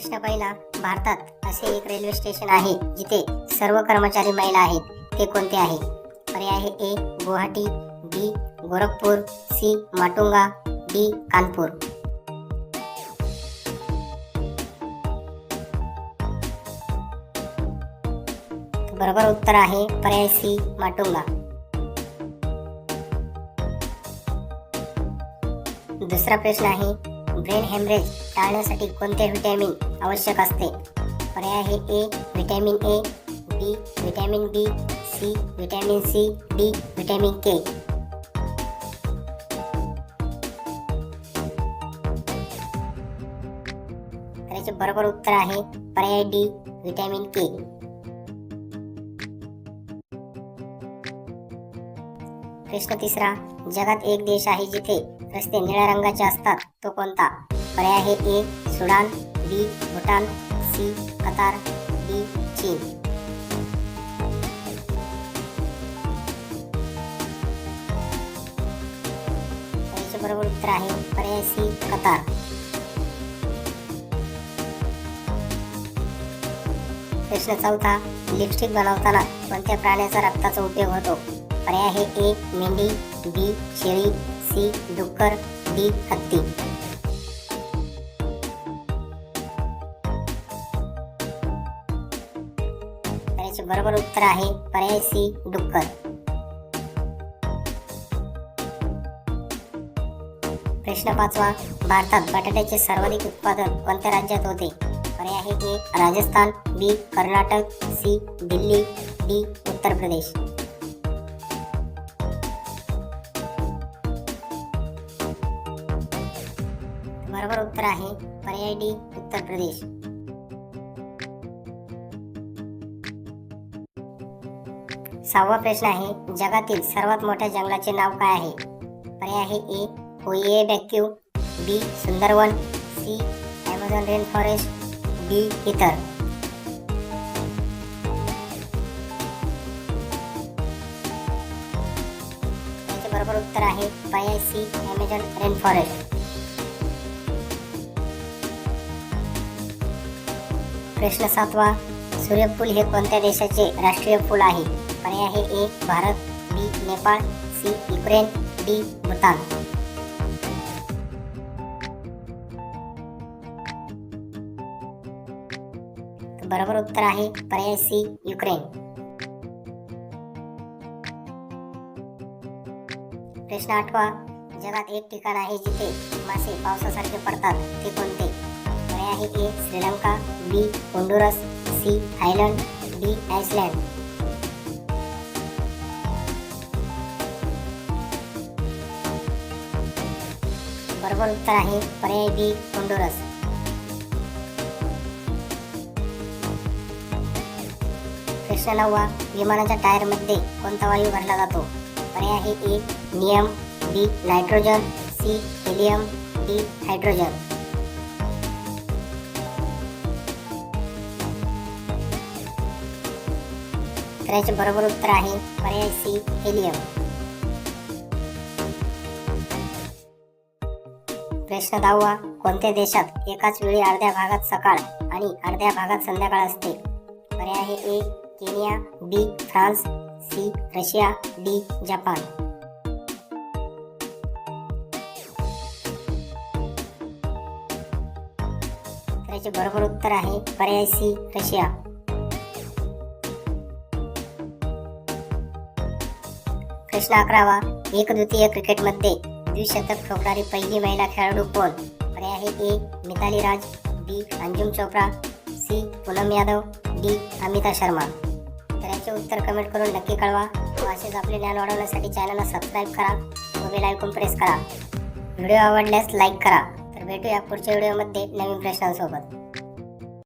प्रश्न भारतात असे एक रेल्वे स्टेशन आहे जिथे सर्व कर्मचारी महिला आहेत ते कोणते आहे? पर्याय आहे A Guwahati B Gorakhpur C Matunga D Kanpur. बरोबर उत्तर आहे पर्याय सी माटुंगा. दुसरा प्रश्न आहे ब्रेन हेमरेज टाळण्यासाठी कोणते व्हिटॅमिन आवश्यक असते? पर्याय आहे A vitamin A B vitamin B C vitamin C D vitamin K तर याचे बरोबर उत्तर आहे पर्याय डी व्हिटॅमिन के प्रश्न तिसरा जगात एक देश आहे जिथे रस्ते निळ्या रंगाचे असतात. तो कोणता? पर्याय आहे A Sudan B Bhutan C Qatar D चीन. बरोबर उत्तर आहे पर्याय सी कतार. प्रश्न चौथा लिपस्टिक बनवताना कोणत्या प्राण्याचा रक्ताचा उपयोग होतो? पर्याय आहे ए मेंढी बी शेळी सी डुक्कर डी हत्ती. तर याचे बरोबर उत्तर आहे पर्याय सी डुक्कर. प्रश्न पाचवा भारतात बटाट्याचे सर्वाधिक उत्पादन कोणत्या राज्यात होते? पर्याय आहे A Rajasthan B Karnataka C Delhi D Uttar Pradesh. बरोबर उत्तर आहे पर्याय डी उत्तर प्रदेश. सहावा प्रश्न आहे जगातील सर्वात मोठ्या जंगलाचे नाव काय आहे? पर्याय आहे ए होइए डॅक्यू B Sundarban C Amazon rain forest D इतर. याचे बरोबर उत्तर आहे पर्याय सी ॲमेझॉन रेन फॉरेस्ट. प्रश्न सातवा. सूर्यफूल हे कोणत्या देशाचे राष्ट्रीय फूल आहे? पर्याय आहे A Bharat B Nepal C Ukraine D Bhutan. बरोबर उत्तर आहे पर्याय सी युक्रेन. प्रश्न आठवा. जगात एक ठिकाण आहे जिथे मासे पावसासारखे पडतात. ते कोणते? पर्याय आहे A Sri Lanka B Honduras C Thailand D Iceland. बरोबर उत्तर आहे पर्याय बी होंडुरस. प्रश्न नववा विमानाच्या टायरमध्ये कोणता वायू भरला जातो? पर्याय आहे A neon B nitrogen C helium D hydrogen. दुसऱ्याचे बरोबर उत्तर आहे पर्याय सी हेलियम प्रश्न दहावा कोणत्या देशात एकाच वेळी अर्ध्या भागात सकाळ आणि अर्ध्या भागात संध्याकाळ असते? पर्याय आहे A Kenya B France C Russia D Japan. बरोबर उत्तर आहे पर्याय सी रशिया. प्रश्न अकरावा. एक द्वितीय क्रिकेटमध्ये द्विशतक ठोकणारी पहिली महिला खेळाडू कोण? पर्याय आहे A Mithali Raj B Anjum Chopra C Poonam Yadav D Amita Sharma. तर याचे उत्तर कमेंट करून नक्की कळवा. असेच आपले ज्ञान वाढवण्यासाठी चॅनलला सबस्क्राईब करा. व बेल आयकॉन प्रेस करा. व्हिडिओ आवडल्यास लाईक करा. तर भेटूया पुढच्या व्हिडिओमध्ये नवीन प्रश्नांसोबत.